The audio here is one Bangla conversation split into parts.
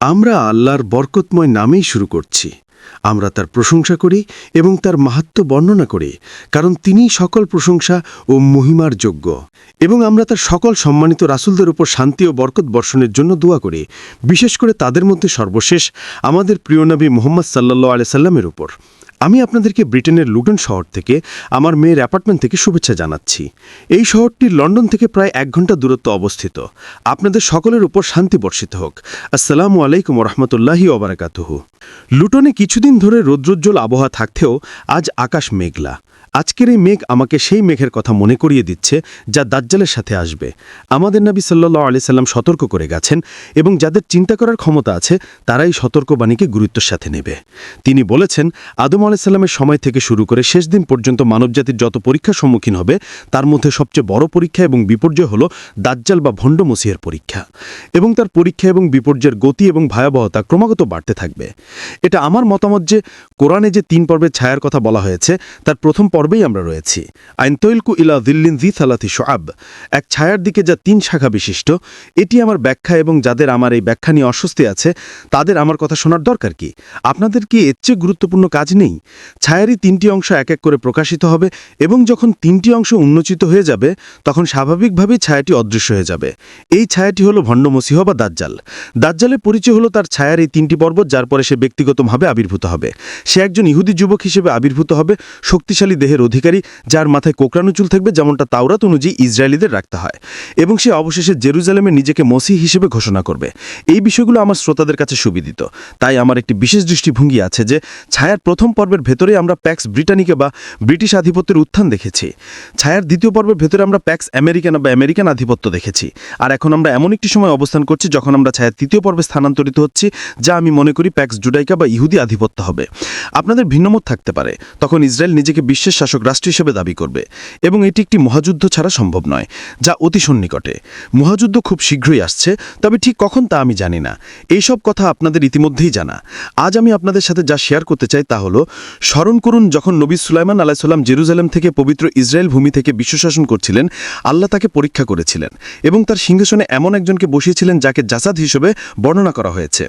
আমরা আল্লাহর বরকতময় নামেই শুরু করছি। আমরা তার প্রশংসা করি এবং তার মাহাত্ম বর্ণনা করি, কারণ তিনি সকল প্রশংসা ও মহিমার যোগ্য। এবং আমরা তার সকল সম্মানিত রাসুলদের উপর শান্তি ও বরকত বর্ষণের জন্য দোয়া করি, বিশেষ করে তাদের মধ্যে সর্বশেষ আমাদের প্রিয় নবী মোহাম্মদ সাল্লা আলিয়া সাল্লামের উপর। আমি আপনাদেরকে ব্রিটেনের লুটন শহর থেকে আমার মেয়ের অ্যাপার্টমেন্ট থেকে শুভেচ্ছা জানাচ্ছি। এই শহরটি লন্ডন থেকে প্রায় এক ঘণ্টা দূরত্ব অবস্থিত। আপনাদের সকলের উপর শান্তি বর্ষিত হোক। আসসালামু আলাইকুম রহমতুল্লাহি ওবরাকাতুহু লুটনে কিছুদিন ধরে রৌদ্রোজ্জ্বল আবহাওয়া থাকতেও আজ আকাশ মেঘলা। আজকের এই মেঘ আমাকে সেই মেঘের কথা মনে করিয়ে দিচ্ছে যা দাজ্জালের সাথে আসবে। আমাদের নবী সাল্লাহ আলি সাল্লাম সতর্ক করে গেছেন এবং যাদের চিন্তা করার ক্ষমতা আছে, তারাই সতর্কবাণীকে গুরুত্বের সাথে নেবে। তিনি বলেছেন, আদম আলাইসাল্লামের সময় থেকে শুরু করে শেষ দিন পর্যন্ত মানবজাতির যত পরীক্ষার সম্মুখীন হবে, তার মধ্যে সবচেয়ে বড় পরীক্ষা এবং বিপর্যয় হল দাজ্জাল বা ভণ্ড মসিহের পরীক্ষা। এবং তার পরীক্ষা এবং বিপর্যয়ের গতি এবং ভয়াবহতা ক্রমাগত বাড়তে থাকবে। এটা আমার মতামত যে কোরআনে যে তিন পর্বের ছায়ার কথা বলা হয়েছে, তার প্রথম পর্বেই আমরা রয়েছি। আইন আইনতৈলকু ইলা দিল্লিন জি সালাথি সোয়াব এক ছায়ার দিকে যা তিন শাখা বিশিষ্ট, এটি আমার ব্যাখ্যা এবং যাদের আমার এই ব্যাখ্যা নিয়ে অস্বস্তি আছে, তাদের আমার কথা শোনার দরকার কি? আপনাদের কি এর চেয়ে গুরুত্বপূর্ণ কাজ নেই? ছায়ারই তিনটি অংশ এক এক করে প্রকাশিত হবে এবং যখন তিনটি অংশ উন্মোচিত হয়ে যাবে, তখন স্বাভাবিকভাবেই ছায়াটি অদৃশ্য হয়ে যাবে। এই ছায়াটি হলো ভণ্ড মসিহ বা দাজ্জাল। দাজ্জালের পরিচয় হলো তার ছায়ার এই তিনটি পর্বত যার পরে সে ব্যক্তিগতভাবে আবির্ভূত হবে। সে একজন ইহুদি যুবক হিসেবে আবির্ভূত হবে শক্তিশালী দেহের অধিকারী যার মাথায় কোকড়ানো চুল থাকবে যেমনটা তাওরাত অনুযায়ী ইসরায়েলিদের রাখতে হয়। এবং সে অবশেষে জেরুজালেমে নিজেকে মসি হিসেবে ঘোষণা করবে। এই বিষয়গুলো আমার শ্রোতাদের কাছে সুবিদিত। তাই আমার একটি বিশেষ দৃষ্টিভঙ্গি আছে যে, ছায়ার প্রথম পর্বের ভেতরে আমরা প্যাক্স ব্রিটানিকে বা ব্রিটিশ আধিপত্যের উত্থান দেখেছি। ছায়ার দ্বিতীয় পর্বের ভেতরে আমরা প্যাক্স আমেরিকান বা আমেরিকান আধিপত্য দেখেছি। আর এখন আমরা এমন একটি সময় অবস্থান করছি যখন আমরা ছায়ার তৃতীয় পর্বে স্থানান্তরিত হচ্ছি, যা আমি মনে করি প্যাক্স জুডাইকা বা ইহুদি আধিপত্য হবে। আপনাদের ভিন্নমত থাকতে পারে। তখন ইসরায়েল নিজেকে বিশ্বের শাসক রাষ্ট্র হিসেবে দাবি করবে এবং এটি একটি মহাযুদ্ধ ছাড়া সম্ভব নয়, যা অতি সন্নিকটে। মহাযুদ্ধ খুব শীঘ্রই আসছে, তবে ঠিক কখন তা আমি জানি না। এইসব কথা আপনাদের ইতিমধ্যেই জানা। আজ আমি আপনাদের সাথে যা শেয়ার করতে চাই তা হলো, স্মরণ করুন যখন নবী সুলাইমান আলাহিসাল্লাম জেরুজালেম থেকে পবিত্র ইসরায়েল ভূমি থেকে বিশ্বশাসন করছিলেন, আল্লাহ তাকে পরীক্ষা করেছিলেন এবং তার সিংহাসনে এমন একজনকে বসিয়েছিলেন যাকে জাসাদ হিসেবে বর্ণনা করা হয়েছে।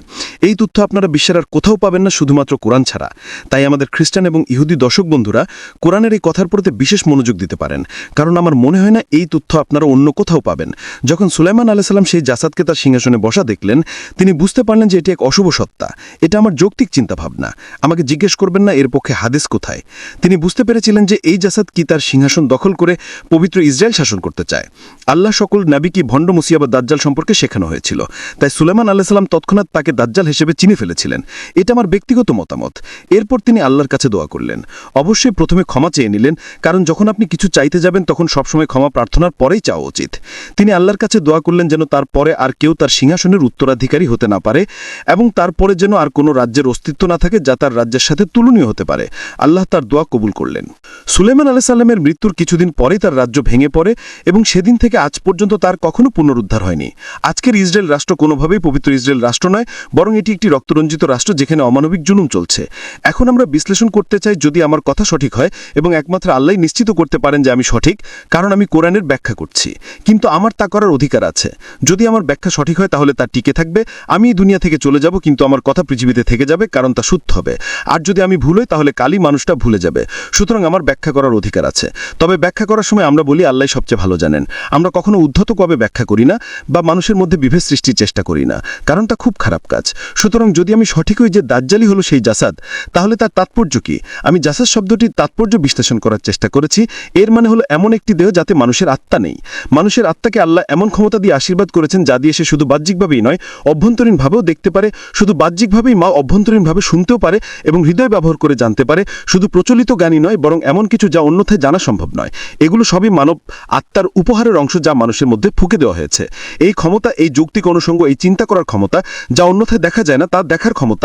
এই তথ্য আপনারা বিশ্বের আর কোথাও পাবেন না শুধুমাত্র কোরআন ছাড়া। তাই আমাদের খ্রিস্টান এবং ইহুদি দর্শক বন্ধুরা কোরআনের এই কথার প্রতি বিশেষ মনোযোগ দিতে পারেন। কারণ আমার মনে হয় না এই তথ্য আপনারা অন্য কোথাও পাবেন। যখন সুলাইমান আলাইসাল্লাম সেই জাসাদকে তার সিংহাসনে বসা দেখলেন, তিনি বুঝতে পারলেন যে এটি এক অশুভ সত্তা। এটা আমার যৌক্তিক চিন্তাভাবনা। আমাকে জিজ্ঞেস করবেন না এর পক্ষে হাদিস কোথায়। তিনি বুঝতে পেরেছিলেন যে এই জাসাদ কি তার সিংহাসন দখল করে পবিত্র ইসরায়েল শাসন করতে চায়। আল্লাহ সকল নাবি কি ভণ্ড মুসিয়া বা দাজ্জাল সম্পর্কে শেখানো হয়েছিল। তাই সুলেমান আলাহিসাল্লাম তৎক্ষণাৎ তাকে দাজ্জাল হিসেবে চিনে ফেলেছিলেন। এটা আমার ব্যক্তিগত মতামত। এরপর তিনি আল্লাহর কাছে দোয়া করলেন। অবশ্যই প্রথমে ক্ষমা চেয়ে নিলেন, কারণ যখন আপনি কিছু চাইতে যাবেন, তখন সবসময় ক্ষমা প্রার্থনার পরেই চাওয়া উচিত। তিনি আল্লাহর কাছে দোয়া করলেন যেন তারপরে আর কেউ তার সিংহাসনের উত্তরাধিকারী হতে না পারে এবং তারপরে যেন আর কোনো রাজ্যের অস্তিত্ব না থাকে যা তার রাজ্যের সাথে তুলনীয় হতে পারে। আল্লাহ তার দোয়া কবুল করলেন। সুলেমান আলাইসাল্লামের মৃত্যুর কিছুদিন পরেই তার রাজ্য ভেঙে পড়ে এবং সেদিন থেকে আজ পর্যন্ত তার কখনো পুনরুদ্ধার হয়নি। আজকের ইসরায়েল রাষ্ট্র কোনোভাবেই পবিত্র ইসরায়েল রাষ্ট্র নয়, বরং এটি একটি রক্তরঞ্জিত রাষ্ট্র যেখানে অমানবিক জুলুম চলছে। এখন আমরা বিশ্লেষণ করতে চাই যদি আমার কথা সঠিক হয় এবং একমাত্র আল্লাহ নিশ্চিত করতে পারেন যে আমি সঠিক, কারণ আমি কোরআনের ব্যাখ্যা করছি। কিন্তু আমার তা করার অধিকার আছে। যদি আমার ব্যাখ্যা সঠিক হয় তাহলে তা টিকে থাকবে। আমি দুনিয়া থেকে চলে যাব, কিন্তু আমার কথা পৃথিবীতে থেকে যাবে, কারণ তা শুদ্ধ হবে। আর যদি আমি ভুল হই তাহলে কালই মানুষটা ভুলে যাবে। সুতরাং আমার ব্যাখ্যা করার অধিকার আছে। তবে ব্যাখ্যা করার সময় আমরা বলি, আল্লাহ সবচেয়ে ভালো জানেন। আমরা কখনো উদ্ধত কবে ব্যাখ্যা করি না, বা মানুষের মধ্যে বিভেদ সৃষ্টির চেষ্টা করি না, কারণ তা খুব খারাপ কাজ। সুতরাং যদি আমি সঠিক হই যে দাজ্জালি হলো সেই জাসাদ, তাহলে তার তাৎপর্য কি? আমি জাসাদ শব্দটির তাৎপর্য বিশ্লেষণ করার চেষ্টা করেছি, এর মানে হলো এমন একটি দেহ যাতে মানুষের আত্মা নেই। মানুষের আত্মাকে আল্লাহ এমন ক্ষমতা দিয়ে আশীর্বাদ করেছেন যা দিয়ে সে শুধু বাহ্যিকভাবেই নয়, অভ্যন্তরীণভাবেও দেখতে পারে, শুধু বাহ্যিকভাবেই মা অভ্যন্তরীণভাবে শুনতেও পারে এবং হৃদয় ব্যবহার করে জানতে পারে, শুধু প্রচলিত জ্ঞানই নয়, বরং এমন কিছু যা অন্যথায় জানা সম্ভব নয়। এগুলো সবই মানব আত্মার উপহারের অংশ যা মানুষের মধ্যে ফুকে দেওয়া হয়েছে। এই ক্ষমতা, এই যৌক্তিক অনুষঙ্গ, এই চিন্তা করার ক্ষমতা যা অন্যথায় দেখা যায় না, তা দেখার ক্ষমতা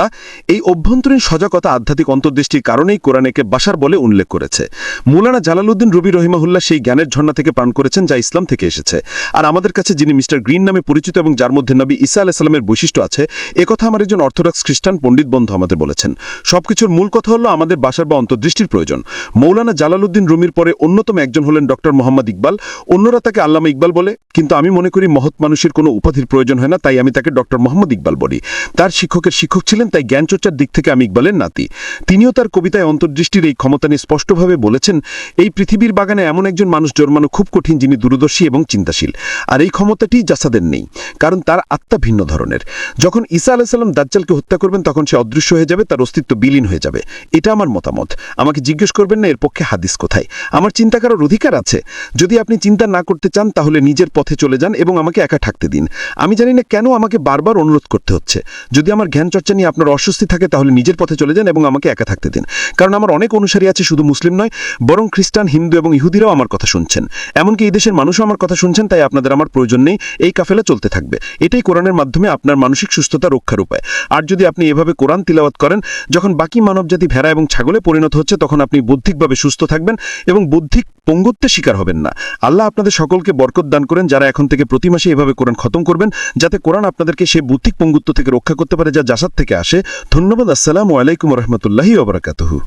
এই অভ্যন্তরীণ সজাগতা আধ্যাত্মিক অন্তর্দৃষ্টির কারণেই কোরআনেকে বাসার বলে উল্লেখ করেছে। মৌলানা জালালউদ্দিন রবি রহিমাহুল্লাহ সেই জ্ঞানের ঝর্ণা থেকে পান করেছেন যা ইসলাম থেকে এসেছে। আর আমাদের কাছে যিনি মিস্টার গ্রিন নামে পরিচিত এবং যার মধ্যে নবী ঈসা আলাইসাল্লামের বৈশিষ্ট্য আছে একথা আমার একজন অর্থোডক্স খ্রিস্টান পণ্ডিত বন্ধু আমাদের বলেছেন। সবকিছুর মূল কথা হলো আমাদের বাসার বা অন্তর্দৃষ্টির প্রয়োজন। মৌলানা জালালউদ্দিন রুমির পরে অন্যতম একজন হলেন ডক্টর মোহাম্মদ ইকবাল। অন্যরা তাকে আল্লামা ইকবাল বলে, কিন্তু আমি মনে করি মহৎ মানুষের কোনো উপাধির প্রয়োজন হয় না, তাই আমি তাকে ডক্টর মোহাম্মদ ইকবাল বলি। তার শিক্ষকের শিক্ষক ছিলেন তাই জ্ঞানচর্চার দিক থেকে আমি ইকবালের নাতি। তিনিও তার কবিতায় অন্তর্দৃষ্টির এই ক্ষমতা নিয়ে স্পষ্টভাবে বলেছেন, এই পৃথিবীর বাগানে এমন একজন মানুষ জন্মানো খুব কঠিন, যিনি দূরদর্শী এবং চিন্তাশীল। আর এই ক্ষমতাটি জাসাদের নেই, কারণ তার আত্মা ভিন্ন ধরনের। যখন ঈসা আলাইসাল্লাম দাজ্জালকে হত্যা করবেন, তখন সে অদৃশ্য হয়ে যাবে, তার অস্তিত্ব বিলীন হয়ে যাবে। এটা আমার মতামত। আমাকে জিজ্ঞেস করবেন না, এর পক্ষে হাদিস কোথায়? আমার চিন্তা করার অধিকার আছে? যদি আপনি চিন্তা না করতে চান, তাহলে নিজের পথে চলে যান এবং আমাকে একা থাকতে দিন। আমি জানি না কেন আমাকে বারবার অনুরোধ করতে হচ্ছে। যদি আমার জ্ঞান চর্চা নিয়ে আপনার অস্বস্তি থাকে তাহলে নিজের পথে চলে যান এবং আমাকে একা থাকতে দিন। কারণ আমার অনেক অনুসারী আছে শুধু মুসলিম নয়, বরং খ্রিস্টান, হিন্দু এবং ইহুদিরাও আমার কথা শুনছেন। এমনকি এই দেশের মানুষও আমার কথা শুনছেন, তাই আপনাদের আমার প্রয়োজন নেই, এই কাফেলা চলতে থাকবে। এটাই কোরআনের মাধ্যমে আপনার মানসিক সুস্থতা রক্ষার উপায়। আর যদি আপনি এভাবে কোরআন তিলাওয়াত করেন, যখন বাকি মানবজাতি ভেড়া এবং ছাগলে পরিণত হচ্ছে, তখন আপনি বৌদ্ধিকভাবে সুস্থ থাকবেন এবং বৌদ্ধিক পঙ্গুত্বের শিকার হবেন না। আল্লাহ আপনাদের সকলকে বরকত দান করেন যারা এখন থেকে প্রতি মাসে এভাবে কোরআন খতম করবেন, যাতে কোরআন আপনাদেরকে সেই বুদ্ধিক পঙ্গুত্ব থেকে রক্ষা করতে পারে, যা জাসাদ থেকে আসে ধন্যবাদ আসসালামু আলাইকুম রহমতুল্লাহি ওবরাকাতহু